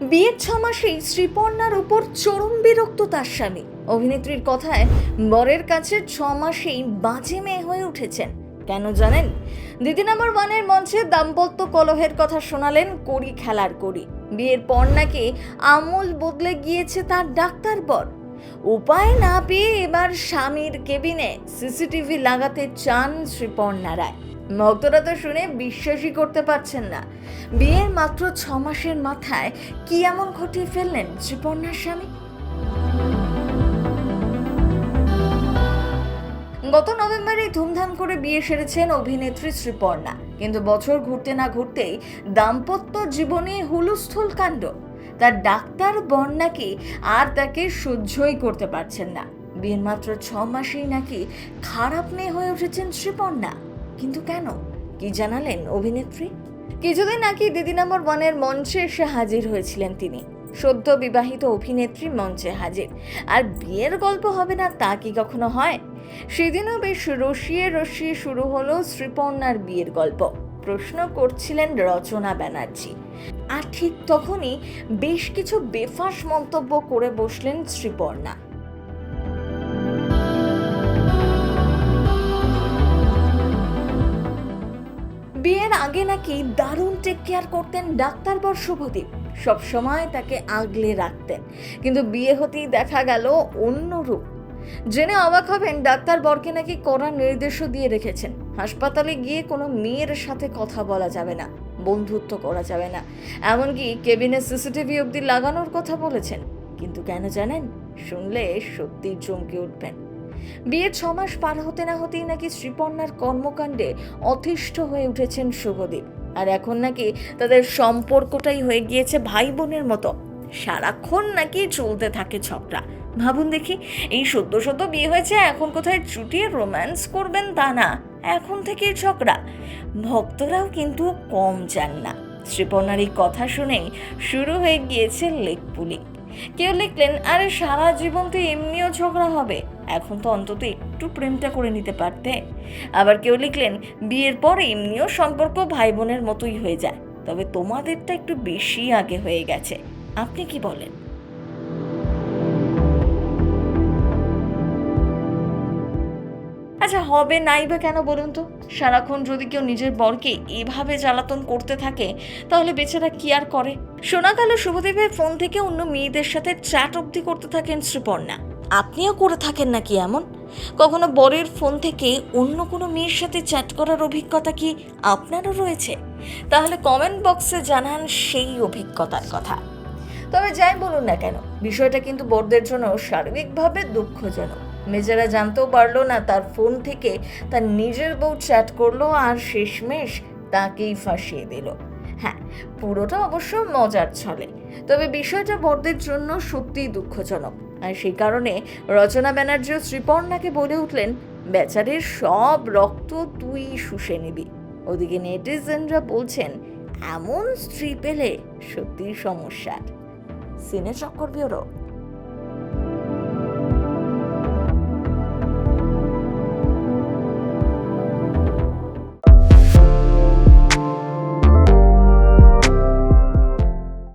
বিয়ের ছ মাসেই শ্রীপর্ণার উপর চরম বিরক্ত তার স্বামী। অভিনেত্রীর কথায়, বরের কাছে ছ মাসেই বাজে মেয়ে হয়ে উঠেছেন। কেন জানেন? দিদি নাম্বার ওয়ানের মঞ্চে দাম্পত্য কলহের কথা শোনালেন করি খেলার করি বিয়ের পর নাকি আমূল বদলে গিয়েছে তার ডাক্তার বর। উপায় না পেয়ে এবার স্বামীর কেবিনে সিসিটিভি লাগাতে চান শ্রীপর্ণা রায়। ভক্তরা তো শুনে বিশ্বাসই করতে পারছেন না। বিয়ের মাত্র ছ মাসের মাথায় কি এমন ঘটিয়ে ফেললেন শ্রীপর্ণার স্বামী? গত নভেম্বরে ধুমধাম করে বিয়ে সেরেছেন অভিনেত্রী শ্রীপর্ণা কিন্তু বছর ঘুরতে না ঘুরতেই দাম্পত্য জীবনে হুলুস্থুল কাণ্ড। তার ডাক্তার বর নাকি আর তাকে সহ্যই করতে পারছেন না। বিয়ের মাত্র ছ মাসেই নাকি খারাপ মেয়ে হয়ে উঠেছেন শ্রীপর্ণা কিন্তু কেন? কি জানালেন অভিনেত্রী? কিছুদিন নাকি দিদি নম্বর ওয়ানের মঞ্চে এসে হাজির হয়েছিলেন তিনি। সদ্য বিবাহিত অভিনেত্রী মঞ্চে হাজির। আর বিয়ের গল্প হবে না তা কি কখনো হয়? সেদিনও বেশ রসিয়ে রসিয়ে শুরু হলো শ্রীপর্ণার বিয়ের গল্প। প্রশ্ন করছিলেন রচনা ব্যানার্জি। আর ঠিক তখনই বেশ কিছু বেফাস মন্তব্য করে বসলেন শ্রীপর্ণা। আগে নাকি দারুণ টেক কেয়ার করতেন ডাক্তার বর শুভদীপ সবসময় তাকে আগলে রাখতেন। কিন্তু বিয়ে হতেই দেখা গেল অন্য রূপ। জেনে অবাক হবেন ডাক্তার বরকে নাকি কড়া নির্দেশও দিয়ে রেখেছেন। হাসপাতালে গিয়ে কোনো মেয়ের সাথে কথা বলা যাবে না, বন্ধুত্ব করা যাবে না। এমনকি কেবিনে সিসিটিভি অবধি লাগানোর কথা বলেছেন। কিন্তু কেন জানেন? শুনলে সত্যি চমকে উঠবেন। বিয়ের ছ মাস পার হতে না হতেই নাকি শ্রীপর্ণার কর্মকাণ্ডে অতিষ্ঠ হয়ে উঠেছেন শুভদীপ। আর এখন নাকি তাদের সম্পর্কটাই হয়ে গিয়েছে ভাই বোনের মতো। সারাক্ষণ নাকি চলতে থাকে ঝগড়া। ভাবুন দেখি, এই সদ্য সদ্য বিয়ে হয়েছে, এখন কোথায় চুটিয়ে রোম্যান্স করবেন তা না। এখন থেকেই ঝগড়া। ভক্তরাও কিন্তু কম যান না। শ্রীপর্ণার এই কথা শুনেই শুরু হয়ে গিয়েছে লেক পুলিং কেউ লিখলেন, আরে, সারা জীবন তো এমনিও ঝগড়া হবে। এখন তো অন্তত একটু প্রেমটা করে নিতে পারতে। আবার কেউ লিখলেন, বিয়ের পর এমনিও সম্পর্ক ভাই বোনের মতোই হয়ে যায়, তবে তোমাদেরটা একটু বেশি আগে হয়ে গেছে। আপনি কি বলেন? আচ্ছা হবে নাই বা কেন বলুন তো? সারাক্ষণ যদি কেউ নিজের বরকে এভাবে জ্বালাতন করতে থাকে, তাহলে বেচারা কি আর করে? শোনা গেল শুভদেবের ফোন থেকে অন্য মেয়েদের সাথে চ্যাট অবধি করতে থাকেন শ্রীপর্ণা। আপনিও করে থাকেন নাকি এমন? কখনো বরের ফোন থেকে অন্য কোনো মেয়ের সাথে চ্যাট করার অভিজ্ঞতা কি আপনারও রয়েছে? তাহলে কমেন্ট বক্সে জানান সেই অভিজ্ঞতার কথা। তবে যাই বলুন না কেন, বিষয়টা কিন্তু বড়দের জন্য সার্বিকভাবে দুঃখজনক। মেজেরা জানতেও পারল না তার ফোন থেকে তার নিজের বউ চ্যাট করল আর শেষমেশ তাকেই ফাঁসিয়ে দিল। হ্যাঁ পুরোটা অবশ্য মজার ছলে। তবে বিষয়টা বড়দের জন্য সত্যিই দুঃখজনক। আর সেই কারণে রচনা ব্যানার্জি ও শ্রীপর্ণাকে বলে উঠলেন, বেচারের সব রক্ত তুই শুষে নিবি। ওদিকে নেটিজেনরা বলছেন, এমন স্ত্রী পেলে সত্যি সমস্যা সিনে চক্কর ব্যুরো।